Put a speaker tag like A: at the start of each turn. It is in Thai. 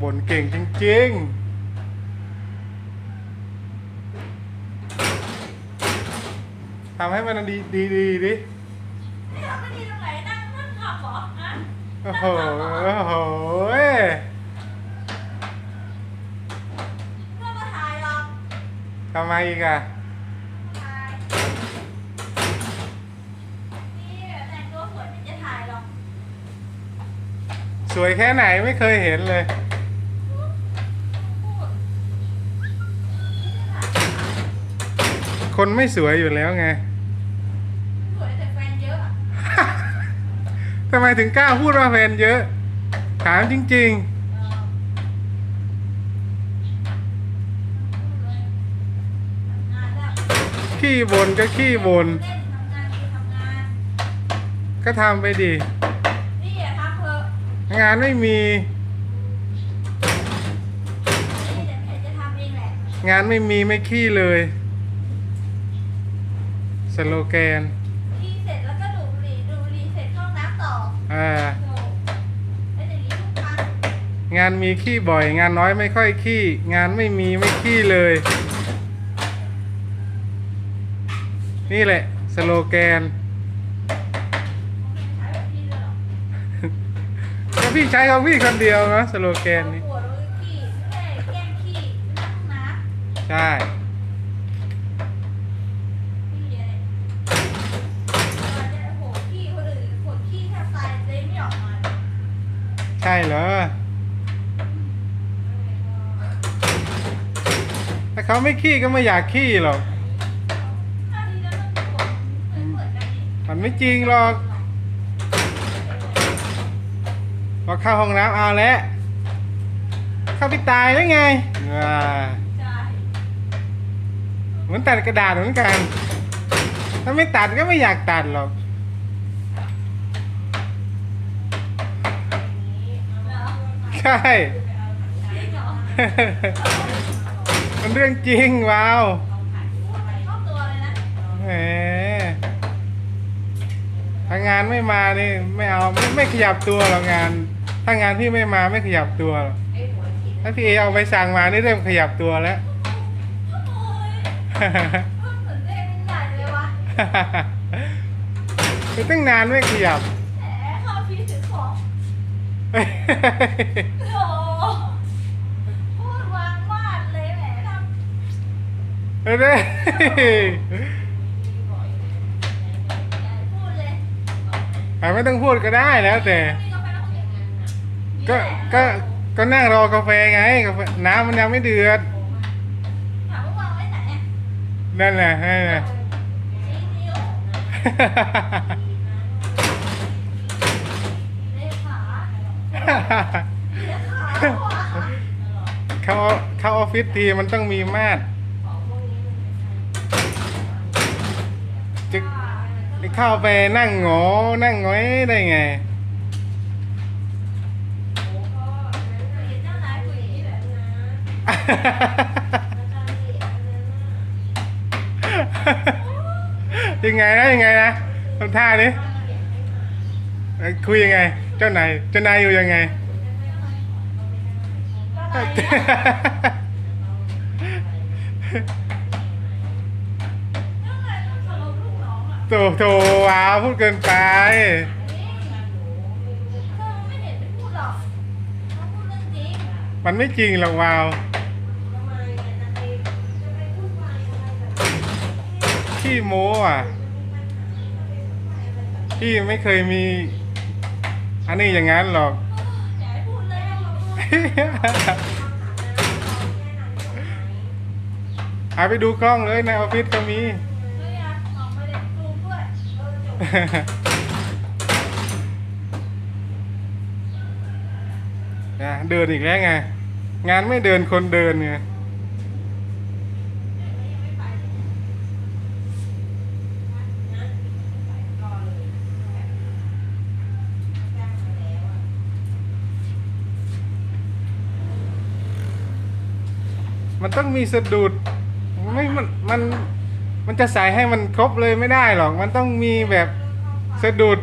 A: บ่นเก่งจริงๆทำให้มันดีดีดีดิ
B: นี่เราไม่ดีตรงไหนนั่งนั่งขับเหรอฮะ
A: โอ้โหโอ้โหเว้ย
B: ก็มาถ่ายหรอก
A: ทำไมอีกอะ
B: ถ่ายนี่แต่งตัวสวยไม่จะถ่ายหรอก
A: สวยแค่ไหนไม่เคยเห็นเลย
B: พูด
A: คนไม่สวยอยู่แล้วไง
B: สวยแต่แฟนเยอะอะ
A: ทำไมถึงกล้าพูดว่าแฟนเยอะ ถามจริง
B: เออพูดเลยทำงานแล้ว
A: ๆขี้บ่นก็ขี้บ่น
B: เล่นทำงานคือทำงาน
A: ก็ทำไปดิ
B: นี่อย่าทำเถอะ
A: งานไม่มี
B: นี่เดี๋ยวเพจจะทำเองแหละ
A: งานไม่มีไม่ขี้เลย สโลแกน
B: ที่เสร็จแล้วก็ดูดบุหรี่ดูดบุหรี่เสร็จเข้าห้องน้ำต่อ
A: อ่า
B: โอ้เป็นอย่างนี้ทุกครั้ง
A: งานมีขี้บ่อย งานน้อยไม่ค่อยขี้ งานไม่มีไม่ขี้เลย นี่แหละสโลแกน
B: ใช้แบบพี่เลยเหรอ
A: ก็พี่ใช้ของพี่คนเดียวนะสโลแกนนี้
B: ปวดแล้วก็ขี้ไม่ได้แกล้งขี้นั่งน้ำ
A: ใช่
B: พี่เลยจะโหขี้คนอื่นปวดขี้แทบตายเลยไม่ออกมาเลย
A: ใช่เหรอถ้าเขาไม่ขี้ก็ไม่อยากขี้หรอก
B: มันปวด
A: ไม่จริงหรอกพอเข้าห้องน้ำเอาแล้วเข้าไปตายแล้วไงเหมือนตัดกระดาษเหมือนกัน ถ้าไม่ตัดก็ไม่อยากตัดหรอก
B: เหรอ
A: ใช่
B: จริงเหรอ
A: มันเรื่องจริงว้าว
B: เข้าตัวเลยนะ
A: แหมถ้างานไม่มานี่ไม่เอาไม่ไม่ขยับตัวหรอกงาน ถ้างานพี่ไม่มาไม่ขยับตัวหรอกถ้าพี่เอเอาไปสั่งมานี่เริ่มขยับตัวแล้ว
B: โอ้ยเหมือนเล่นใหญ่เลยวะ
A: คือตั้งนานไม่ขยับ
B: แหมเข้าพี่ถือของ โอ้พูดวางวาดเลยแหมทำ
A: เด้
B: พูดเลย
A: อะไม่ต้องพูดก็ได้แล้วแต่
B: มีกาแฟแล้วมี
A: ก็ก็ก็นั่งรอกาแฟไงกาแฟน้ำมันยังไม่เดือด
B: ถามว่าวางไว้ไหนอะ
A: นั่นแหละนั่นแหละ
B: ชี้นิ้วเลขา เลขาว่ะ
A: เข้าเข้าออฟฟิศทีมันต้องมีมาตรจะจะเข้าไปนั่งหงอนั่งหงอยได้ไง
B: เห็นเจ้านายคุยอย่างนี้แบบนะ
A: ยังไงนะยังไงนะทำท่านี้คุยยังไง เจ้านายเจ้านายอยู่ยังไง
B: ก็ได้เจ้านายต้องเคารพลูกน้องอะ
A: โถโถว้าวพูดเกินไป
B: เธอไม่เห็นไม่พูดหรอกเขาพูดเรื่องจริง
A: มันไม่จริงหรอกวาวพี่โม้อะ พี่ไม่เคยมี อันนี้อย่างนั้นหรอก
B: อย่าให้พูดเลยให้เราพูด
A: เอาไปดูกล้องเลยในออฟฟิศก็มี
B: เลยอะออกมาเด็กดูด้วยเออจบ
A: นะเดินอีกแล้วไง งานไม่เดินคนเดินไง มันต้องมีสะดุดไม่มันมันมันจะใส่ให้มันครบเลยไม่ได้หรอก มันต้องมีแบบสะดุด